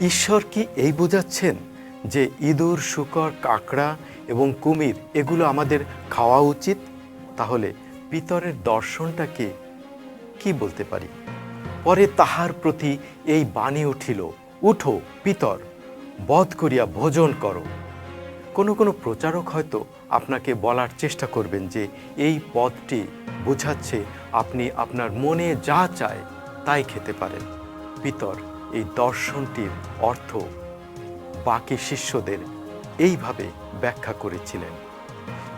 ঈশ্বর কি এই বোঝাচ্ছেন যে ইঁদুর, শুকর, কাঁকড়া এবং কুমির এগুলো আমাদের খাওয়া উচিত? তাহলে পিতরের দর্শনটাকে কি বলতে পারি? পরে তাহার প্রতি এই বাণী উঠিল, উঠো পিতর, বধ করিয়া ভোজন করো। কোনো কোনো প্রচারক হয়তো আপনাকে বলার চেষ্টা করবেন যে এই পদটি বোঝাচ্ছে আপনি আপনার মনে যা চায় তাই খেতে পারেন। পিতর এই দর্শনটির অর্থ বাকি শিষ্যদের এইভাবে ব্যাখ্যা করেছিলেন।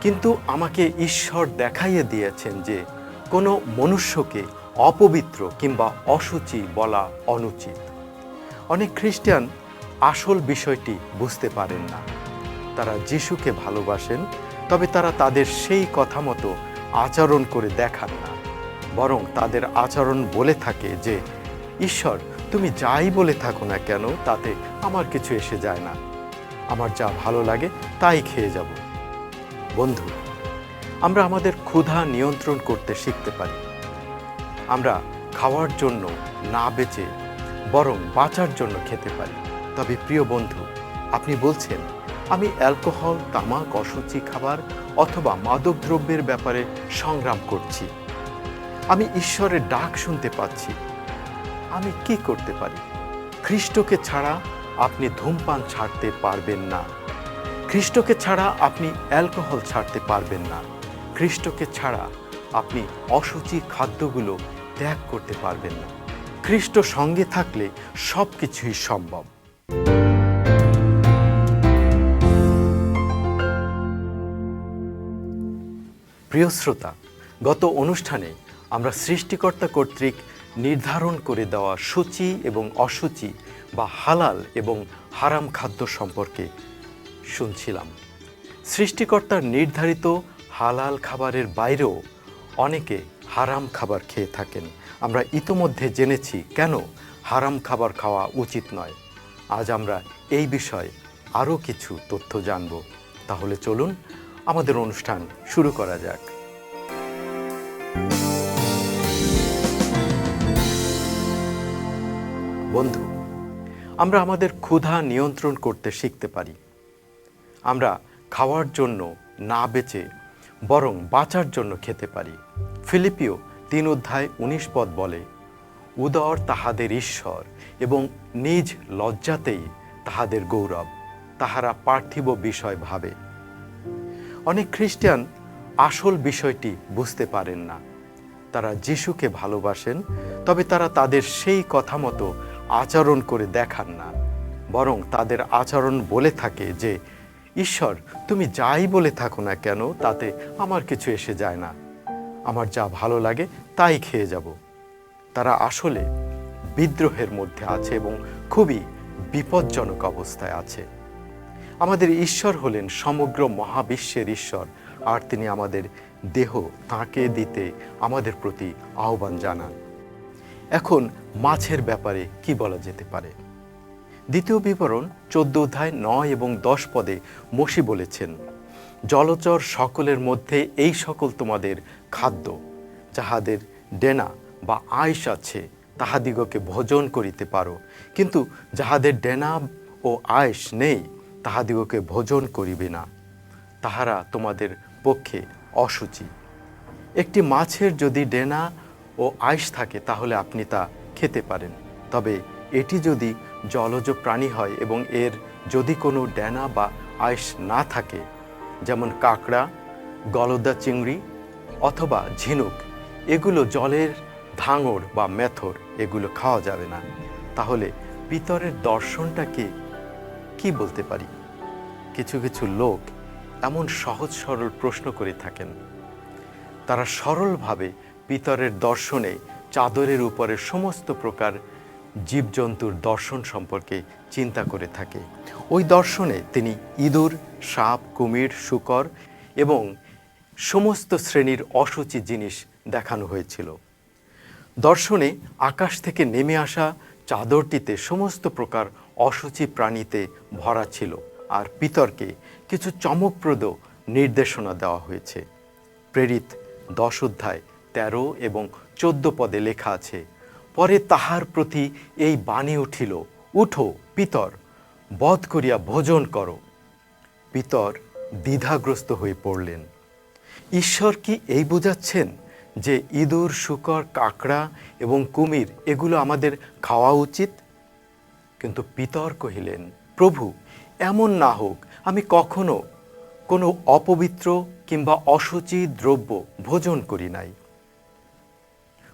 কিন্তু আমাকে ঈশ্বর দেখাইয়ে দিয়েছেন যে কোনো মনুষ্যকে অপবিত্র কিংবা অসুচি বলা অনুচিত। অনেক খ্রিস্টান আসল বিষয়টি বুঝতে পারেন না। তারা যিশুকে ভালোবাসেন, তবে তারা তাদের সেই কথা মতো আচরণ করে দেখান না। বরং তাদের আচরণ বলে থাকে যে ঈশ্বর তুমি যাই বলে থাকো না কেন, তাতে আমার কিছু এসে যায় না। আমার যা ভালো লাগে, তাই খেয়ে যাব। বন্ধু, আমরা আমাদের ক্ষুধা নিয়ন্ত্রণ করতে শিখতে পারি। আমরা খাওয়ার জন্য না বেঁচে, বরং বাঁচার জন্য খেতে পারি। তবে প্রিয় বন্ধু, আপনি বলছেন, আমি অ্যালকোহল, তামাক, অসুচি খাবার অথবা মাদকদ্রব্যের ব্যাপারে সংগ্রাম করছি। আমি ঈশ্বরের ডাক শুনতে পাচ্ছি। আমি কি করতে পারি? খ্রিস্টকে ছাড়া আপনি ধূমপান ছাড়তে পারবেন না। খ্রিস্টকে ছাড়া আপনি অ্যালকোহল ছাড়তে পারবেন না। খ্রিস্টকে ছাড়া আপনি অসুচি খাদ্যগুলো ত্যাগ করতে পারবেন না। খ্রিস্ট সঙ্গে থাকলে সব কিছুই সম্ভব। প্রিয় শ্রোতা, গত অনুষ্ঠানে আমরা সৃষ্টিকর্তা কর্তৃক নির্ধারণ করে দেওয়া সূচি এবং অসুচি বা হালাল এবং হারাম খাদ্য সম্পর্কে শুনছিলাম। সৃষ্টিকর্তার নির্ধারিত হালাল খাবারের বাইরেও অনেকে হারাম খাবার খেয়ে থাকেন। আমরা ইতোমধ্যে জেনেছি কেন হারাম খাবার খাওয়া উচিত নয়। আজ আমরা এই বিষয়ে আরও কিছু তথ্য জানব। তাহলে চলুন, আমাদের অনুষ্ঠান শুরু করা যাক। বন্ধু, আমরা আমাদের ক্ষুধা নিয়ন্ত্রণ করতে শিখতে পারি। আমরা খাওয়ার জন্য না বেঁচে, বরং বাঁচার জন্য খেতে পারি। ফিলিপিও তিন অধ্যায় উনিশ পদ বলে, উদর তাহাদের ঈশ্বর এবং নিজ লজ্জাতেই তাহাদের গৌরব। তাহারা পার্থিব বিষয় ভাবে। অনেক খ্রিস্টান আসল বিষয়টি বুঝতে পারেন না। তারা যিশুকে ভালোবাসেন, তবে তারা তাদের সেই কথা মতো আচরণ করে দেখান না, বরং তাদের আচরণ বলে থাকে যে, ঈশ্বর, তুমি যাই বলে থাকো না কেন, তাতে আমার কিছু এসে যায় না। আমার যা ভালো লাগে, তাই খেয়ে যাব। তারা আসলে বিদ্রোহের মধ্যে আছে এবং খুবই বিপজ্জনক অবস্থায় আছে। আমাদের ঈশ্বর হলেন সমগ্র মহাবিশ্বের ঈশ্বর, আর তিনি আমাদের দেহ তাঁকে দিতে আমাদের প্রতি আহ্বান জানান। এখন মাছের ব্যাপারে কি বলা যেতে পারে? দ্বিতীয় বিবরণ চোদ্দ অধ্যায় নয় এবং দশ পদে মসি বলেছেন, জলচর সকলের মধ্যে এই সকল তোমাদের খাদ্য, যাহাদের ডেনা বা আয়স আছে, তাহাদিগকে ভোজন করিতে পারো। কিন্তু যাহাদের ডেনা ও আয়স নেই, তাহাদিগকে ভোজন করিবে না। তাহারা তোমাদের পক্ষে অসুচি একটি মাছের যদি ডেনা ও আইস থাকে তাহলে আপনি তা খেতে পারেন। তবে এটি যদি জলজ প্রাণী হয় এবং এর যদি কোনো ডেনা বা আইস না থাকে, যেমন কাঁকড়া, গলদা চিংড়ি অথবা ঝিনুক, এগুলো জলের ধাঙড় বা মেথর, এগুলো খাওয়া যাবে না। তাহলে পিতরের দর্শনটাকে কি বলতে পারি? কিছু কিছু লোক এমন সহজ সরল প্রশ্ন করে থাকেন। তারা সরলভাবে পিতরের দর্শনে চাদরের উপরে সমস্ত প্রকার জীবজন্তুর দর্শন সম্পর্কে চিন্তা করে থাকে। ওই দর্শনে তিনি ইঁদুর, সাপ, কুমির, শুকর এবং সমস্ত শ্রেণির অসুচি জিনিস দেখানো হয়েছিল। দর্শনে আকাশ থেকে নেমে আসা চাদরটিতে সমস্ত প্রকার অসুচি প্রাণীতে ভরা ছিল আর পিতরকে কিছু চমকপ্রদ নির্দেশনা দেওয়া হয়েছে। প্রেরিত দশ অধ্যায় তেরো এবং চোদ্দ পদে লেখা আছে, পরে তাহার প্রতি এই বাণী উঠিল, উঠো পিতর, বধ করিয়া ভোজন করো। পিতর দ্বিধাগ্রস্ত হয়ে পড়লেন, ঈশ্বর কি এই বোঝাচ্ছেন যে ইঁদুর, শুকর, কাঁকড়া এবং কুমির এগুলো আমাদের খাওয়া উচিত? কিন্তু পিতর কহিলেন, প্রভু, এমন না হোক, আমি কখনো কোনো অপবিত্র কিংবা অসুচি দ্রব্য ভোজন করি নাই।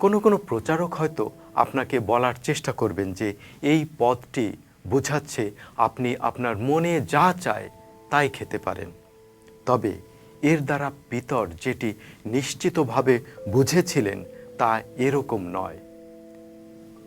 কোনো কোনো প্রচারক হয়তো আপনাকে বলার চেষ্টা করবেন যে এই পদটি বোঝাচ্ছে আপনি আপনার মনে যা চায় তাই খেতে পারেন। তবে এর দ্বারা পিতর যেটি নিশ্চিতভাবে বুঝেছিলেন তা এরকম নয়।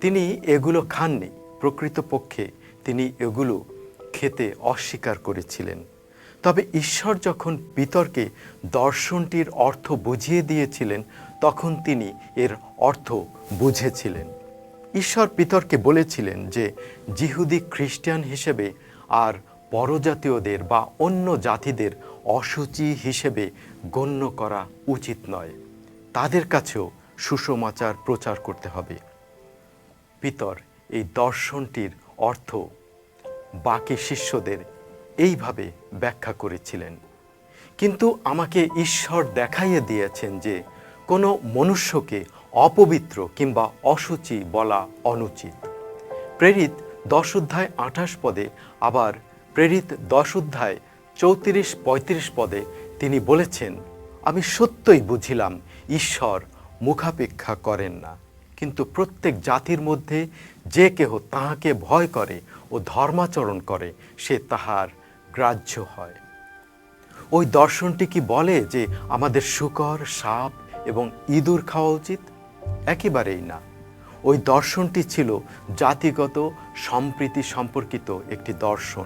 তিনি এগুলো খাননি, প্রকৃতপক্ষে তিনি এগুলো খেতে অস্বীকার করেছিলেন। তবে ঈশ্বর যখন পিতরকে দর্শনটির অর্থ বুঝিয়ে দিয়েছিলেন তখন তিনি এর অর্থ বুঝেছিলেন। ঈশ্বর পিতরকে বলেছিলেন যে জিহুদি খ্রিস্টান হিসেবে আর পরজাতীয়দের বা অন্য জাতিদের অসুচি হিসেবে গণ্য করা উচিত নয়। তাদের কাছেও সুসমাচার প্রচার করতে হবে। পিতর, এই দর্শনটির অর্থ বাকি শিষ্যদের এইভাবে ব্যাখ্যা করেছিলেন। কিন্তু আমাকে ঈশ্বর দেখাইয়ে দিয়েছেন যে কোনো মনুষ্যকে অপবিত্র কিংবা অসুচি বলা অনুচিত। প্রেরিত দশ অধ্যায় আঠাশ পদে আবার প্রেরিত দশ অধ্যায় চৌত্রিশ পঁয়ত্রিশ পদে তিনি বলেছেন, আমি সত্যই বুঝিলাম, ঈশ্বর মুখাপেক্ষা করেন না। কিন্তু প্রত্যেক জাতির মধ্যে যে কেহ তাহাকে ভয় করে ও ধর্মাচরণ করে, সে তাহার গ্রাহ্য হয়। ওই দর্শনটি কি বলে যে আমাদের শুকর, সাপ এবং ইঁদুর খাওয়া উচিত? একেবারেই না। ওই দর্শনটি ছিল জাতিগত, সম্প্রীতি সম্পর্কিত একটি দর্শন।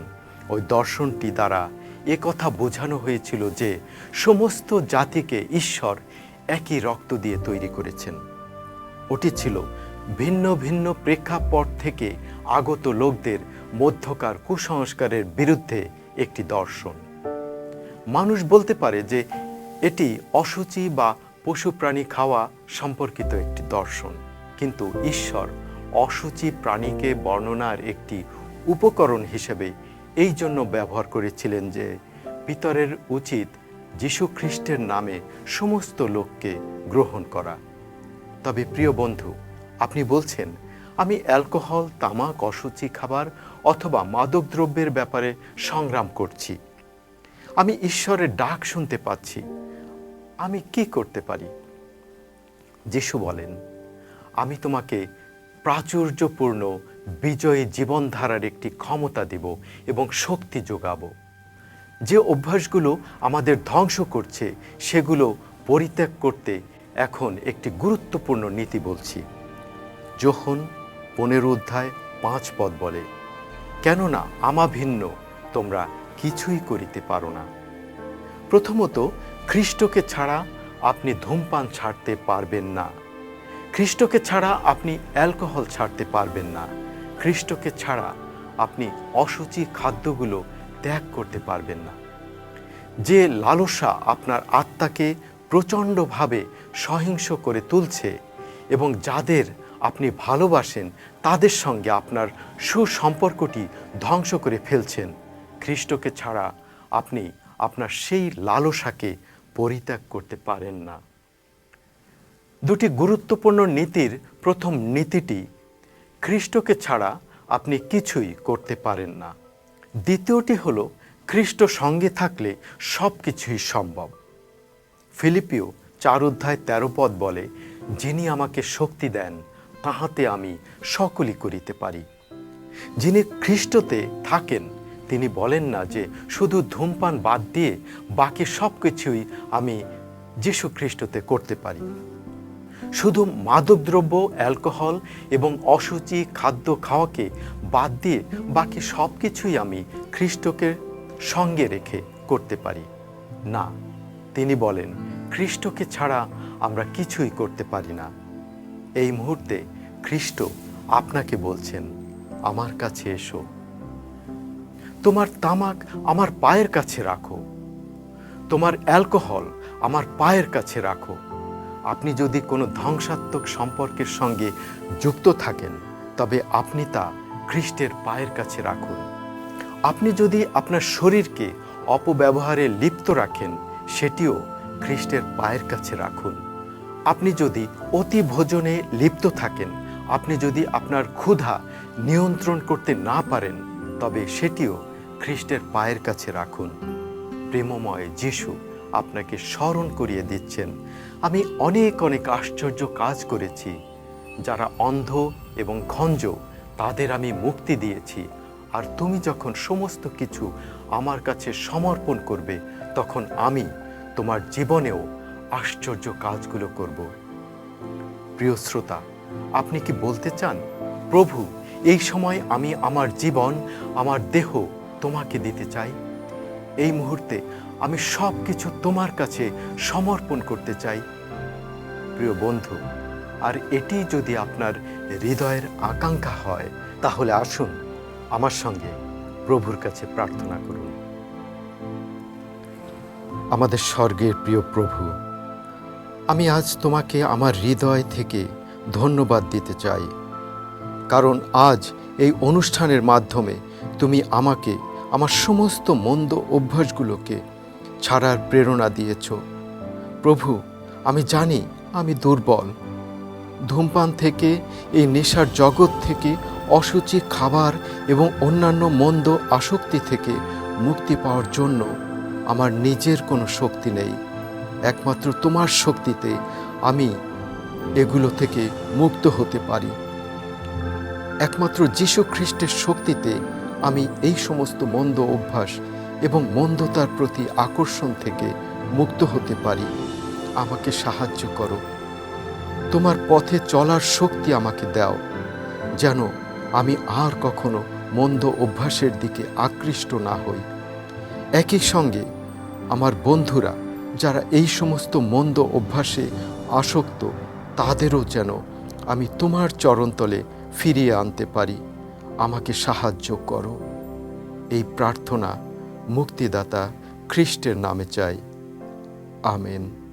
ওই দর্শনটি দ্বারা এ কথা বোঝানো হয়েছিল যে সমস্ত জাতিকে ঈশ্বর একই রক্ত দিয়ে তৈরি করেছেন। ওটি ছিল ভিন্ন ভিন্ন প্রেক্ষাপট থেকে আগত লোকদের মধ্যকার কুসংস্কারের বিরুদ্ধে একটি দর্শন। মানুষ বলতে পারে যে এটি অসুচি বা পশু প্রাণী খাওয়া সম্পর্কিত একটি দর্শন। কিন্তু ঈশ্বর অসুচি প্রাণীকে বর্ণনার একটি উপকরণ হিসেবে এই জন্য ব্যবহার করেছিলেন যে পিতরের উচিত যীশু খ্রিস্টের নামে সমস্ত লোককে গ্রহণ করা। তবে প্রিয় বন্ধু, আপনি বলছেন, আমি অ্যালকোহল, তামাক অসুচি খাবার অথবা মাদকদ্রব্যের ব্যাপারে সংগ্রাম করছি। আমি ঈশ্বরের ডাক শুনতে পাচ্ছি আমি কি করতে পারি? যিশু বলেন, আমি তোমাকে প্রাচুর্যপূর্ণ বিজয়ী জীবনধারার একটি ক্ষমতা দেব এবং শক্তি যোগাবো। যে অভ্যাসগুলো আমাদের ধ্বংস করছে, সেগুলো পরিত্যাগ করতে এখন একটি গুরুত্বপূর্ণ নীতি বলছি। যখন পনেরো অধ্যায় পাঁচ পদ বলে, কেননা, আমা ভিন্ন, তোমরা কিছুই করিতে পারো না। প্রথমত খ্রিস্টকে ছাড়া আপনি ধূমপান ছাড়তে পারবেন না। খ্রিস্টকে ছাড়া আপনি অ্যালকোহল ছাড়তে পারবেন না। খ্রিস্টকে ছাড়া আপনি অসুচি খাদ্যগুলো ত্যাগ করতে পারবেন না। যে লালসা আপনার আত্মাকে প্রচণ্ডভাবে সহিংস করে তুলছে এবং যাদের আপনি ভালোবাসেন, তাদের সঙ্গে আপনার সুসম্পর্কটি ধ্বংস করে ফেলছেন। খ্রিস্টকে ছাড়া আপনি আপনার সেই লালসাকে পরিত্যাগ করতে পারেন না। দুটি গুরুত্বপূর্ণ নীতির প্রথম নীতিটি, খ্রিস্টকে ছাড়া আপনি কিছুই করতে পারেন না। দ্বিতীয়টি হলো, খ্রিস্ট সঙ্গে থাকলে সব কিছুই সম্ভব। ফিলিপিও চার অধ্যায় তেরো পদ বলে, যিনি আমাকে শক্তি দেন, তাহাতে আমি সকলই করিতে পারি। যিনি খ্রিস্টতে থাকেন তিনি বলেন না যে শুধু ধূমপান বাদ দিয়ে বাকি সব কিছুই আমি যীশু খ্রিস্টতে করতে পারি। শুধু মাদকদ্রব্য, অ্যালকোহল এবং অসুচি খাদ্য খাওয়াকে বাদ দিয়ে বাকি সব কিছুই আমি খ্রিস্টকে সঙ্গে রেখে করতে পারি। না, তিনি বলেন, খ্রিস্টকে ছাড়া আমরা কিছুই করতে পারি না। এই মুহূর্তে খ্রিস্ট আপনাকে বলছেন, আমার কাছে এসো। তোমার তামাক আমার পায়ের কাছে রাখো। তোমার অ্যালকোহল আমার পায়ের কাছে রাখো। আপনি যদি কোনো ধ্বংসাত্মক সম্পর্কের সঙ্গে যুক্ত থাকেন, তবে আপনি তা খ্রিস্টের পায়ের কাছে রাখুন। আপনি যদি আপনার শরীরকে অপব্যবহারে লিপ্ত রাখেন, সেটিও খ্রিস্টের পায়ের কাছে রাখুন। আপনি যদি অতি ভোজনে লিপ্ত থাকেন, আপনি যদি আপনার ক্ষুধা নিয়ন্ত্রণ করতে না পারেন তবে সেটিও খ্রিস্টের পায়ের কাছে রাখুন। প্রেমময় যিশু আপনাকে স্মরণ করিয়ে দিচ্ছেন। আমি অনেক অনেক আশ্চর্য কাজ করেছি। যারা অন্ধ এবং খঞ্জ তাদের আমি মুক্তি দিয়েছি। আর তুমি যখন সমস্ত কিছু আমার কাছে সমর্পণ করবে, তখন আমি তোমার জীবনেও আশ্চর্য কাজগুলো করব। প্রিয় শ্রোতা, আপনি কি বলতে চান, প্রভু এই সময় আমি আমার জীবন, আমার দেহ তোমাকে দিতে চাই। এই মুহূর্তে আমি সব কিছু তোমার কাছে সমর্পণ করতে চাই। প্রিয় বন্ধু, আর এটি যদি আপনার হৃদয়ের আকাঙ্ক্ষা হয়, তাহলে আসুন আমার সঙ্গে প্রভুর কাছে প্রার্থনা করুন। আমাদের স্বর্গের প্রিয় প্রভু, আমি আজ তোমাকে আমার হৃদয় থেকে ধন্যবাদ দিতে চাই। কারণ আজ এই অনুষ্ঠানের মাধ্যমে তুমি আমাকে, আমার সমস্ত মন্দ অভ্যাসগুলোকে ছাড়ার প্রেরণা দিয়েছ। প্রভু, আমি জানি আমি দুর্বল। ধূমপান থেকে, এই নেশার জগৎ থেকে অসুচি খাবার এবং অন্যান্য মন্দ আসক্তি থেকে মুক্তি পাওয়ার জন্য আমার নিজের কোনো শক্তি নেই। একমাত্র তোমার শক্তিতে আমি এগুলো থেকে মুক্ত হতে পারি। একমাত্র যীশু খ্রিস্টের শক্তিতে আমি এই সমস্ত মন্দ অভ্যাস এবং মন্দতার প্রতি আকর্ষণ থেকে মুক্ত হতে পারি। আমাকে সাহায্য করো। তোমার পথে চলার শক্তি আমাকে দাও, যেন আমি আর কখনো মন্দ অভ্যাসের দিকে আকৃষ্ট না হই। একই সঙ্গে আমার বন্ধুরা, যারা এই সমস্ত মন্দ অভ্যাসে আসক্ত, তাদেরও যেন আমি তোমার চরণতলে ফিরিয়ে আনতে পারি। আমাকে সাহায্য করো। এই প্রার্থনা মুক্তিদাতা খ্রিস্টের নামে চাই। আমেন।